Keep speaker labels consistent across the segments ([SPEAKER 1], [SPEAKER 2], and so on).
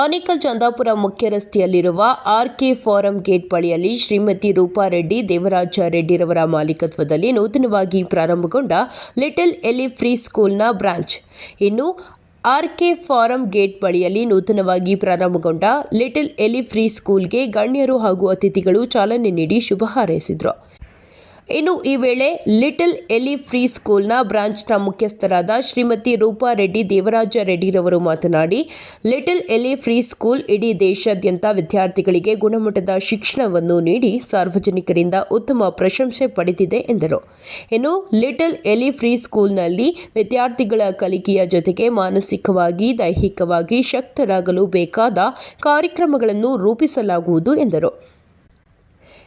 [SPEAKER 1] ಆನೇಕಲ್ ಚಂದಾಪುರ ಮುಖ್ಯ ರಸ್ತೆಯಲ್ಲಿರುವ RK farm gate ಬಳಿಯಲ್ಲಿ ಶ್ರೀಮತಿ ರೂಪಾ ರೆಡ್ಡಿ, ದೇವರಾಜ ರೆಡ್ಡಿರವರ ಮಾಲೀಕತ್ವದಲ್ಲಿ ನೂತನವಾಗಿ ಪ್ರಾರಂಭಗೊಂಡ ಲಿಟಲ್ ಎಲಿ ಫ್ರೀ ಸ್ಕೂಲ್ನ ಬ್ರಾಂಚ್. ಇನ್ನು ಆರ್ಕೆ ಫಾರಂ ಗೇಟ್ ಬಳಿಯಲ್ಲಿ ನೂತನವಾಗಿ ಪ್ರಾರಂಭಗೊಂಡ ಲಿಟಲ್ ಎಲಿ ಫ್ರೀ ಸ್ಕೂಲ್ಗೆ ಗಣ್ಯರು ಹಾಗೂ ಅತಿಥಿಗಳು ಚಾಲನೆ ನೀಡಿ ಶುಭ ಹಾರೈಸಿದರು. ಇನ್ನು ಈ ವೇಳೆ ಲಿಟಲ್ ಎಲಿ ಫ್ರೀ ಸ್ಕೂಲ್ನ ಬ್ರಾಂಚ್ನ ಮುಖ್ಯಸ್ಥರಾದ ಶ್ರೀಮತಿ ರೂಪಾ ರೆಡ್ಡಿ ದೇವರಾಜ ರೆಡ್ಡಿರವರು ಮಾತನಾಡಿ, ಲಿಟಲ್ ಎಲಿ ಫ್ರೀ ಸ್ಕೂಲ್ ಇಡೀ ದೇಶಾದ್ಯಂತ ವಿದ್ಯಾರ್ಥಿಗಳಿಗೆ ಗುಣಮಟ್ಟದ ಶಿಕ್ಷಣವನ್ನು ನೀಡಿ ಸಾರ್ವಜನಿಕರಿಂದ ಉತ್ತಮ ಪ್ರಶಂಸೆ ಪಡೆದಿದೆ ಎಂದರು. ಇನ್ನು ಲಿಟಲ್ ಎಲಿ ಫ್ರೀ ಸ್ಕೂಲ್ನಲ್ಲಿ ವಿದ್ಯಾರ್ಥಿಗಳ ಕಲಿಕೆಯ ಜೊತೆಗೆ ಮಾನಸಿಕವಾಗಿ, ದೈಹಿಕವಾಗಿ ಶಕ್ತರಾಗಲು ಬೇಕಾದ ಕಾರ್ಯಕ್ರಮಗಳನ್ನು ರೂಪಿಸಲಾಗುವುದು ಎಂದರು.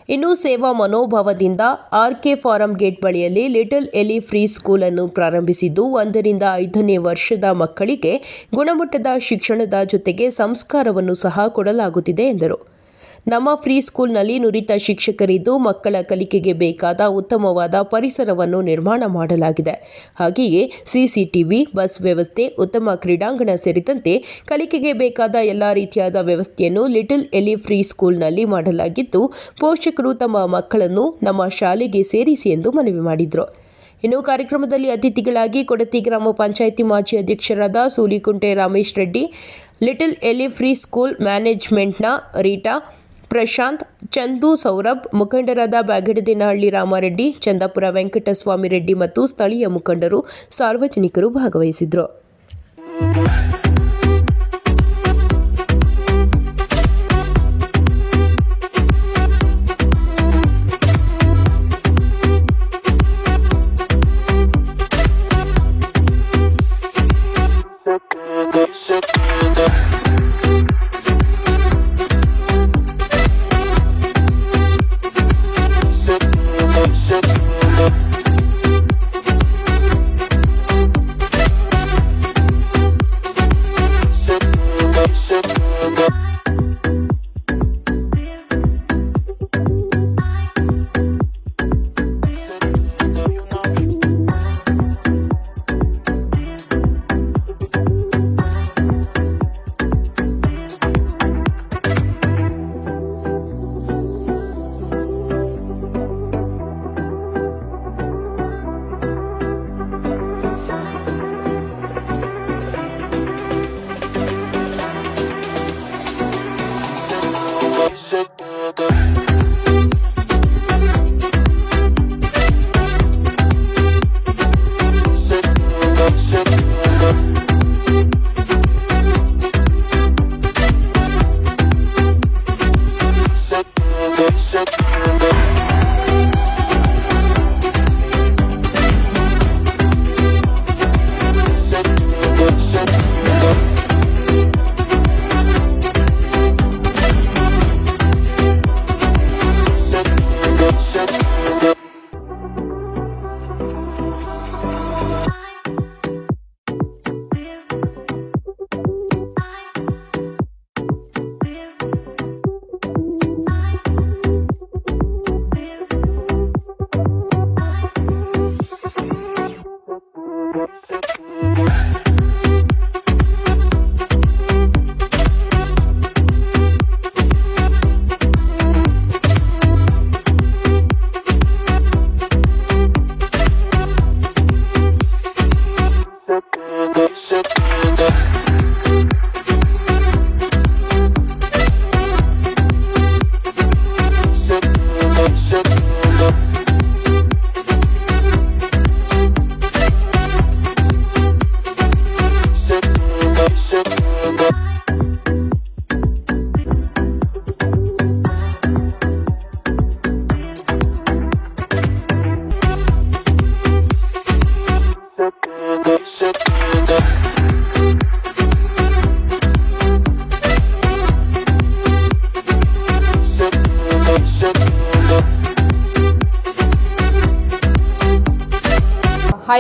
[SPEAKER 1] ಇನ್ನು ಸೇವಾ ಮನೋಭಾವದಿಂದ ಆರ್ಕೆ ಫಾರಂ ಗೇಟ್ ಬಳಿಯಲ್ಲಿ ಲಿಟಲ್ ಎಲಿ ಫ್ರೀ ಸ್ಕೂಲ್ ಅನ್ನು ಪ್ರಾರಂಭಿಸಿದ್ದು ಒಂದರಿಂದ ಐದನೇ ವರ್ಷದ ಮಕ್ಕಳಿಗೆ ಗುಣಮಟ್ಟದ ಶಿಕ್ಷಣದ ಜೊತೆಗೆ ಸಂಸ್ಕಾರವನ್ನು ಸಹ ಕೊಡಲಾಗುತ್ತಿದೆ ಎಂದರು. ನಮ್ಮ ಫ್ರೀ ಸ್ಕೂಲ್ನಲ್ಲಿ ನುರಿತ ಶಿಕ್ಷಕರಿದ್ದು ಮಕ್ಕಳ ಕಲಿಕೆಗೆ ಬೇಕಾದ ಉತ್ತಮವಾದ ಪರಿಸರವನ್ನು ನಿರ್ಮಾಣ ಮಾಡಲಾಗಿದೆ. ಹಾಗೆಯೇ ಸಿಸಿಟಿವಿ, ಬಸ್ ವ್ಯವಸ್ಥೆ, ಉತ್ತಮ ಕ್ರೀಡಾಂಗಣ ಸೇರಿದಂತೆ ಕಲಿಕೆಗೆ ಬೇಕಾದ ಎಲ್ಲ ರೀತಿಯಾದ ವ್ಯವಸ್ಥೆಯನ್ನು ಲಿಟಲ್ ಎಲಿ ಫ್ರೀ ಸ್ಕೂಲ್ನಲ್ಲಿ ಮಾಡಲಾಗಿದ್ದು, ಪೋಷಕರು ತಮ್ಮ ಮಕ್ಕಳನ್ನು ನಮ್ಮ ಶಾಲೆಗೆ ಸೇರಿಸಿ ಎಂದು ಮನವಿ ಮಾಡಿದರು. ಇನ್ನು ಕಾರ್ಯಕ್ರಮದಲ್ಲಿ ಅತಿಥಿಗಳಾಗಿ ಕೊಡತಿ ಗ್ರಾಮ ಪಂಚಾಯಿತಿ ಮಾಜಿ ಅಧ್ಯಕ್ಷರಾದ Soolikunte Ramesh Reddy, little Elly free school ಮ್ಯಾನೇಜ್ಮೆಂಟ್ನ Rita Prashanth Chandu Saurabh ಮುಖಂಡರಾದ ಬ್ಯಾಗಡದಿನಹಳ್ಳಿ ರಾಮಾರೆಡ್ಡಿ ಚಂದಾಪುರ ವೆಂಕಟಸ್ವಾಮಿ ರೆಡ್ಡಿ ಮತ್ತು ಸ್ಥಳೀಯ ಮುಖಂಡರು ಸಾರ್ವಜನಿಕರು ಭಾಗವಹಿಸಿದ್ರು.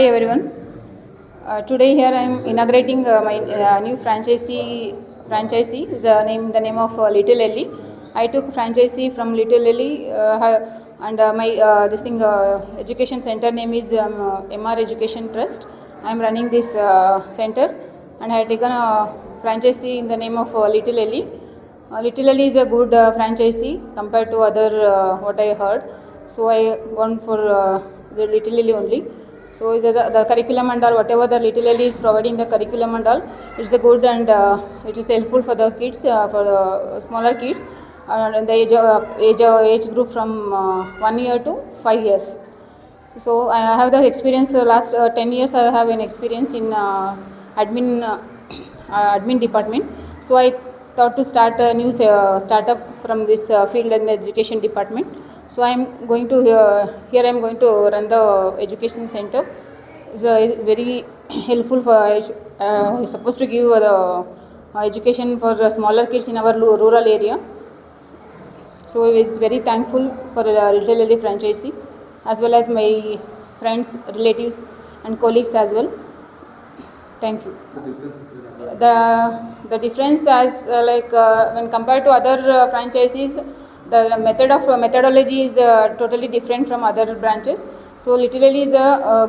[SPEAKER 2] Everyone. Uh, today here I am inaugurating uh, my uh, new franchisee. Franchisee the name the name of uh, Little Ellie. I took franchisee from Little Ellie, uh, and uh, my uh, this thing uh, education center name is um, uh, MR Education Trust. I am running this uh, center, and I have taken a franchisee in the name of uh, Little Ellie. Uh, Little Ellie is a good uh, franchisee compared to other uh, what I heard. So I gone for uh, the Little Ellie only. So the, the curriculum and all whatever the Little Ellie is providing the curriculum and all, it's a good and uh, it is helpful for the kids uh, for the smaller kids. And the age, uh, age, uh, age group from uh, one year to five years. So I have the experience last 10 years I have an experience in admin admin department. So I thought to start a new startup from this field in the education department. So I am going to uh, here I am going to run the education center. It's uh, very helpful for uh, supposed to give uh, the uh, education for uh, smaller kids in our rural area. So I was very thankful for uh, Little Lily franchisee as well as my friends, relatives and colleagues as well. Thank you. The, the difference as uh, like uh, when compared to other uh, franchisees, the method of uh, methodology is uh, totally different from other branches. So literally is a, uh,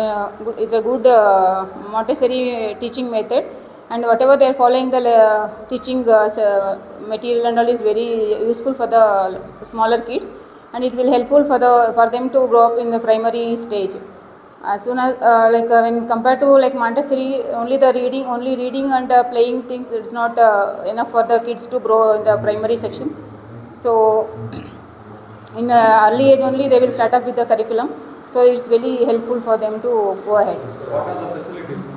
[SPEAKER 2] uh, is a good uh, Montessori teaching method. And whatever they are following the uh, teaching uh, uh, material and all is very useful for the smaller kids. And it will helpful for the for them to grow up in the primary stage. As soon as uh, like uh, when compared to like montessori only the reading only reading and uh, playing things it's not uh, enough for the kids to grow in the primary section so in uh, early age only they will start up with the curriculum. So it's very helpful for them to go ahead. What are the facilities?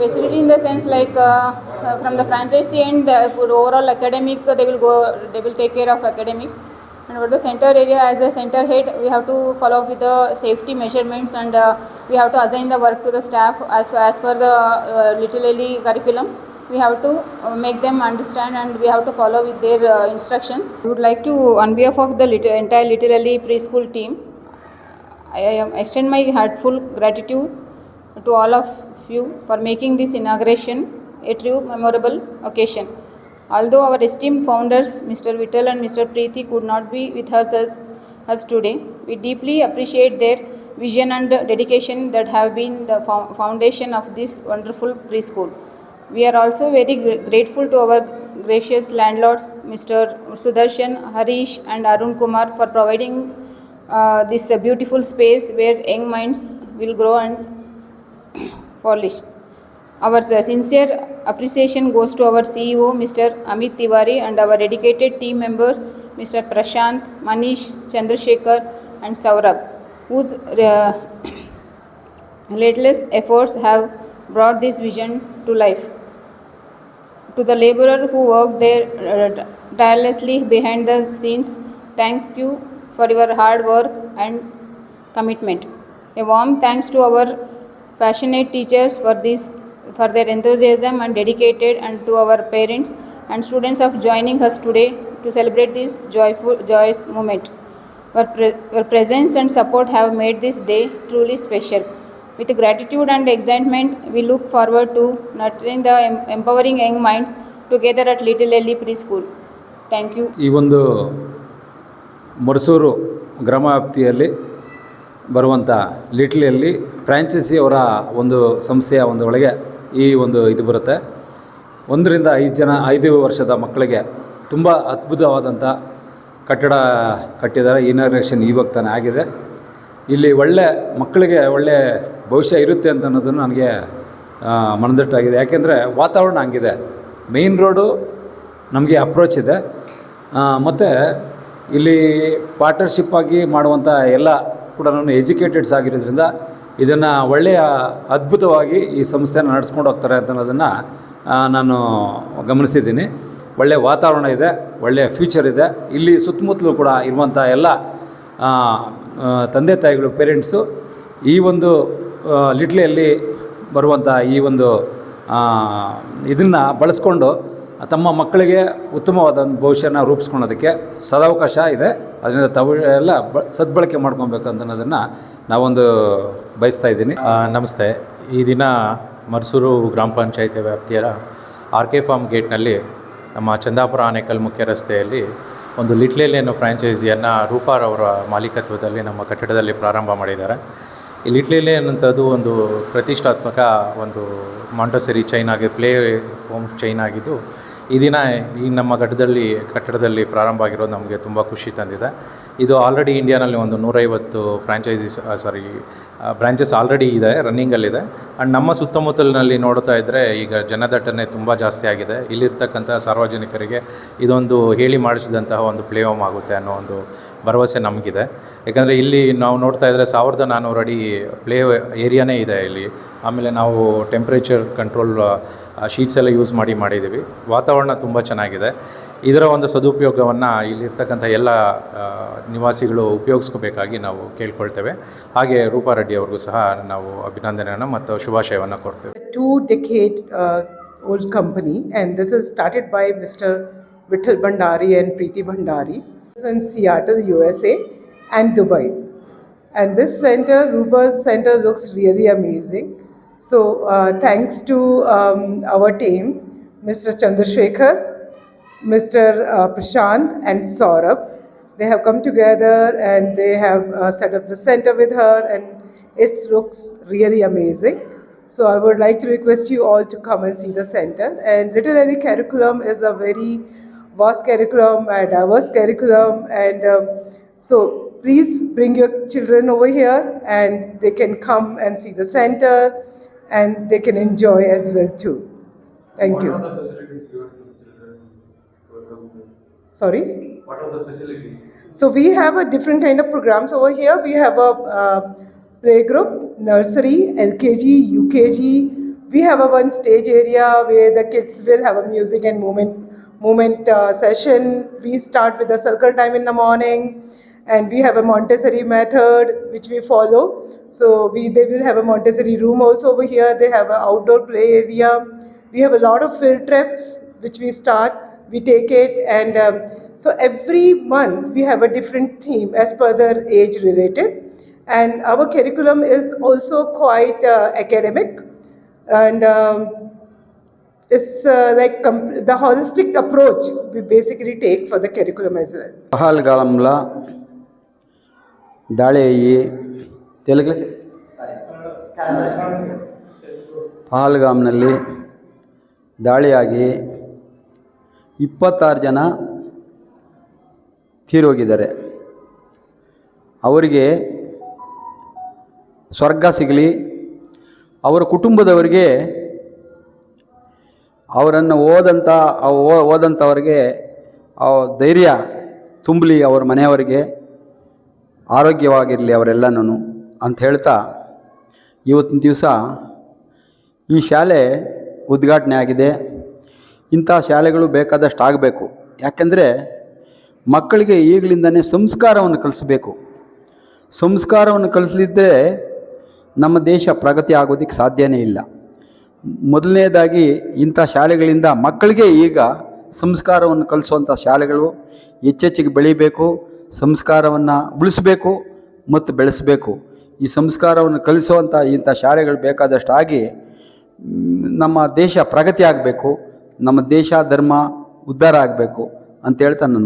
[SPEAKER 2] facility in the sense like uh, uh, from the franchisee end for overall academic they will go they will take care of academics. And for the center area as a center head we have to follow up with the safety measurements and uh, we have to assign the work to the staff as, as per the uh, little Ellie curriculum we have to uh, make them understand and we have to follow with their uh, instructions i would like to on behalf of the little, entire little Ellie preschool team I um, extend my heartful gratitude to all of you for making this inauguration a true memorable occasion. Although our esteemed founders, Mr. Vittal and Mr. Preeti, could not be with us, us today, we deeply appreciate their vision and dedication that have been the fo- foundation of this wonderful preschool. We are also very grateful to our gracious landlords, Mr. Sudarshan, Harish, and Arun Kumar, for providing uh, this uh, beautiful space where young minds will grow and polish. Our uh, sincere appreciation goes to our CEO, Mr. Amit Tiwari, and our dedicated team members, Mr. Prashant, Manish, Chandrasekhar, and Saurabh, whose uh, relentless efforts have brought this vision to life. To the laborer who worked there uh, tirelessly behind the scenes, thank you for your hard work and commitment. A warm thanks to our passionate teachers for this for their enthusiasm and dedicated and to our parents and students of joining us today to celebrate this joyful joyous moment. Your, pre- your presence and support have made this day truly special. With gratitude and excitement, we look forward to nurturing the em- empowering young minds together at Little Ellie Preschool. Thank you.
[SPEAKER 3] ಈ ಒಂದು ಮರಸೂರು ಗ್ರಾಮ ವ್ಯಾಪ್ತಿಯಲ್ಲಿ ಬರುವಂಥ ಲಿಟ್ಲಿಯಲ್ಲಿ franchise ಅವರ ಒಂದು ಸಂಸ್ಥೆಯ ಒಂದು ಒಳಗೆ ಈ ಒಂದು ಇದು ಬರುತ್ತೆ ಒಂದರಿಂದ ಐದು ಜನ ಐದು ವರ್ಷದ ಮಕ್ಕಳಿಗೆ ತುಂಬ ಅದ್ಭುತವಾದಂಥ ಕಟ್ಟಡ ಕಟ್ಟಿದ್ದಾರೆ ಇನಾಗ್ರೇಷನ್ ಇವಾಗ ತಾನೇ ಆಗಿದೆ ಇಲ್ಲಿ ಒಳ್ಳೆ ಮಕ್ಕಳಿಗೆ ಒಳ್ಳೆ ಭವಿಷ್ಯ ಇರುತ್ತೆ ಅಂತ ಅನ್ನೋದನ್ನು ನನಗೆ ಮನದಟ್ಟಾಗಿದೆ. ಯಾಕೆಂದರೆ ವಾತಾವರಣ ಹಂಗಿದೆ. ಮೇಯ್ನ್ ರೋಡು ನಮಗೆ ಅಪ್ರೋಚ್ ಇದೆ. ಮತ್ತು ಇಲ್ಲಿ ಪಾರ್ಟ್ನರ್ಶಿಪ್ ಆಗಿ ಮಾಡುವಂಥ ಎಲ್ಲ ಕೂಡ ನಾನು ಎಜುಕೇಟೆಡ್ಸ್ ಆಗಿರೋದ್ರಿಂದ ಇದನ್ನು ಒಳ್ಳೆಯ ಅದ್ಭುತವಾಗಿ ಈ ಸಂಸ್ಥೆನ ನಡೆಸ್ಕೊಂಡು ಹೋಗ್ತಾರೆ ಅಂತ ಅನ್ನೋದನ್ನು ನಾನು ಗಮನಿಸಿದ್ದೀನಿ. ಒಳ್ಳೆಯ ವಾತಾವರಣ ಇದೆ ಒಳ್ಳೆಯ ಫ್ಯೂಚರ್ ಇದೆ. ಇಲ್ಲಿ ಸುತ್ತಮುತ್ತಲೂ ಕೂಡ ಇರುವಂಥ ಎಲ್ಲ ತಂದೆ ತಾಯಿಗಳು ಪೇರೆಂಟ್ಸು ಈ ಒಂದು ಲಿಟ್ಲಿಯಲ್ಲಿ ಬರುವಂಥ ಈ ಒಂದು ಇದನ್ನು ಬಳಸ್ಕೊಂಡು ತಮ್ಮ ಮಕ್ಕಳಿಗೆ ಉತ್ತಮವಾದ ಭವಿಷ್ಯನ ರೂಪಿಸ್ಕೊಳೋದಕ್ಕೆ ಸದಾವಕಾಶ ಇದೆ. ಅದರಿಂದ ತಾವು, ಎಲ್ಲ ಬ, ಸದ್ಬಳಕೆ ಮಾಡ್ಕೊಬೇಕು ಅನ್ನೋದನ್ನು ನಾವೊಂದು ಬಯಸ್ತಾ ಇದ್ದೀನಿ.
[SPEAKER 4] ನಮಸ್ತೆ. ಈ ದಿನ ಮರ್ಸೂರು ಗ್ರಾಮ ಪಂಚಾಯಿತಿ ವ್ಯಾಪ್ತಿಯ ಆರ್ ಕೆ ಫಾರ್ಮ್ ಗೇಟ್ನಲ್ಲಿ ನಮ್ಮ ಚಂದಾಪುರ ಆನೇಕಲ್ ಮುಖ್ಯ ರಸ್ತೆಯಲ್ಲಿ ಒಂದು ಲಿಟ್ಲೇಲಿ ಅನ್ನೋ ಫ್ರ್ಯಾಂಚೈಸಿಯನ್ನು ರೂಪಾರವರ ಮಾಲೀಕತ್ವದಲ್ಲಿ ನಮ್ಮ ಕಟ್ಟಡದಲ್ಲಿ ಪ್ರಾರಂಭ ಮಾಡಿದ್ದಾರೆ. ಈ ಲಿಟ್ಲಿಲಿ ಅನ್ನೋಂಥದ್ದು ಒಂದು ಪ್ರತಿಷ್ಠಾತ್ಮಕ ಒಂದು ಮಾಂಟಸರಿ ಚೈನ್ ಆಗಿ ಪ್ಲೇ ಹೋಮ್ ಚೈನ್ ಆಗಿದ್ದು ಈ ದಿನ ಈ ನಮ್ಮ ಘಟ್ಟದಲ್ಲಿ ಕಟ್ಟಡದಲ್ಲಿ ಪ್ರಾರಂಭ ಆಗಿರೋದು ನಮಗೆ ತುಂಬ ಖುಷಿ ತಂದಿದೆ. ಇದು ಆಲ್ರೆಡಿ ಇಂಡಿಯಾನಲ್ಲಿ ಒಂದು ನೂರೈವತ್ತು ಫ್ರ್ಯಾಂಚೈಸೀಸ್ ಸಾರಿ ಬ್ರ್ಯಾಂಚಸ್ ಆಲ್ರೆಡಿ ಇದೆ ರನ್ನಿಂಗಲ್ಲಿದೆ ಆ್ಯಂಡ್ ನಮ್ಮ ಸುತ್ತಮುತ್ತಲಿನಲ್ಲಿ ನೋಡ್ತಾ ಇದ್ದರೆ ಈಗ ಜನದಟ್ಟಣೆ ತುಂಬ ಜಾಸ್ತಿ ಆಗಿದೆ. ಇಲ್ಲಿರ್ತಕ್ಕಂಥ ಸಾರ್ವಜನಿಕರಿಗೆ ಇದೊಂದು ಹೇಳಿ ಮಾಡಿಸಿದಂತಹ ಒಂದು ಪ್ಲೇ ಹೋಮ್ ಆಗುತ್ತೆ ಅನ್ನೋ ಒಂದು ಭರವಸೆ ನಮಗಿದೆ. ಯಾಕಂದರೆ ಇಲ್ಲಿ ನಾವು ನೋಡ್ತಾ ಇದ್ದರೆ ಸಾವಿರದ ನಾನ್ನೂರು ಅಡಿ ಪ್ಲೇ ಏರಿಯಾನೇ ಇದೆ ಇಲ್ಲಿ. ಆಮೇಲೆ ನಾವು ಟೆಂಪ್ರೇಚರ್ ಕಂಟ್ರೋಲ್ ಶೀಟ್ಸ್ ಎಲ್ಲ ಯೂಸ್ ಮಾಡಿ ಮಾಡಿದ್ದೀವಿ. ವಾತಾವರಣ ತುಂಬ ಚೆನ್ನಾಗಿದೆ. ಇದರ ಒಂದು ಸದುಪಯೋಗವನ್ನು ಇಲ್ಲಿರ್ತಕ್ಕಂಥ ಎಲ್ಲ ನಿವಾಸಿಗಳು ಉಪಯೋಗಿಸ್ಕೋಬೇಕಾಗಿ ನಾವು ಕೇಳ್ಕೊಳ್ತೇವೆ. ಹಾಗೆ ರೂಪಾ ರೆಡ್ಡಿ ಅವ್ರಿಗೂ ಸಹ ನಾವು ಅಭಿನಂದನೆಯನ್ನು ಮತ್ತು ಶುಭಾಶಯವನ್ನು ಕೊಡ್ತೇವೆ
[SPEAKER 5] to decade old old company and this is started by Mr. Bhandari Bhandari and Preeti Seattle U S A and Dubai And this center, Ruba's center looks really amazing. So uh, thanks to um, our team, Mr. Chandrasekhar, Mr. Uh, Prashant and Saurabh. They have come together and they have uh, set up the center with her and it looks really amazing. So I would like to request you all to come and see the center. And Ellie curriculum is a very vast curriculum, a diverse curriculum, and um, so please bring your children over here, and they can come and see the center, and they can enjoy as well too. Thank you. Sorry.
[SPEAKER 3] What are the facilities?
[SPEAKER 5] So we have a different kind of programs over here. We have a uh, play group, nursery, LKG, UKG. We have a one stage area where the kids will have a music and movement movement uh, session. We start with a circle time in the morning, and we have a Montessori method which we follow. So we they will have a Montessori room also over here. They have an outdoor play area. We have a lot of field trips which we start. We take it and. Um, so every month we have a different theme as per their age related, and our curriculum is also quite uh, academic, and um, it's uh, like the holistic approach we basically take for the curriculum as well.
[SPEAKER 6] దాళేయి ತೆಲುಗು ಪಹಲ್ಗಾಮ್ನಲ್ಲಿ ದಾಳಿಯಾಗಿ ಇಪ್ಪತ್ತಾರು ಜನ ತೀರೋಗಿದ್ದಾರೆ. ಅವರಿಗೆ ಸ್ವರ್ಗ ಸಿಗಲಿ, ಅವರ ಕುಟುಂಬದವರಿಗೆ, ಅವರನ್ನು ಓದಂಥ ಓದಂಥವ್ರಿಗೆ ಧೈರ್ಯ ತುಂಬಲಿ ಅವ್ರ ಮನೆಯವರಿಗೆ. ಆರೋಗ್ಯವಾಗಿರಲಿ ಅವರೆಲ್ಲನೂ ಅಂತ ಹೇಳ್ತಾ ಇವತ್ತಿನ ದಿವಸ ಈ ಶಾಲೆ ಉದ್ಘಾಟನೆ ಆಗಿದೆ. ಇಂಥ ಶಾಲೆಗಳು ಬೇಕಾದಷ್ಟು ಆಗಬೇಕು. ಯಾಕೆಂದರೆ ಮಕ್ಕಳಿಗೆ ಈಗಲಿಂದನೇ ಸಂಸ್ಕಾರವನ್ನು ಕಲಿಸ್ಬೇಕು. ಸಂಸ್ಕಾರವನ್ನು ಕಲಿಸಲಿದ್ದರೆ ನಮ್ಮ ದೇಶ ಪ್ರಗತಿ ಆಗೋದಕ್ಕೆ ಸಾಧ್ಯವೇ ಇಲ್ಲ. ಮೊದಲನೇದಾಗಿ ಇಂಥ ಶಾಲೆಗಳಿಂದ ಮಕ್ಕಳಿಗೆ ಈಗ ಸಂಸ್ಕಾರವನ್ನು ಕಲಿಸುವಂಥ ಶಾಲೆಗಳು ಹೆಚ್ಚೆಚ್ಚಿಗೆ ಬೆಳಿಬೇಕು. ಸಂಸ್ಕಾರವನ್ನು ಉಳಿಸಬೇಕು ಮತ್ತು ಬೆಳೆಸಬೇಕು. ಈ ಸಂಸ್ಕಾರವನ್ನು ಕಲಿಸುವಂಥ ಇಂಥ ಶಾಲೆಗಳು ಬೇಕಾದಷ್ಟು ಆಗಿ ನಮ್ಮ ದೇಶ ಪ್ರಗತಿ ಆಗಬೇಕು, ನಮ್ಮ ದೇಶ, ಧರ್ಮ ಉದ್ಧಾರ ಆಗಬೇಕು ಅಂತ ಹೇಳ್ತಾ ನನ್ನ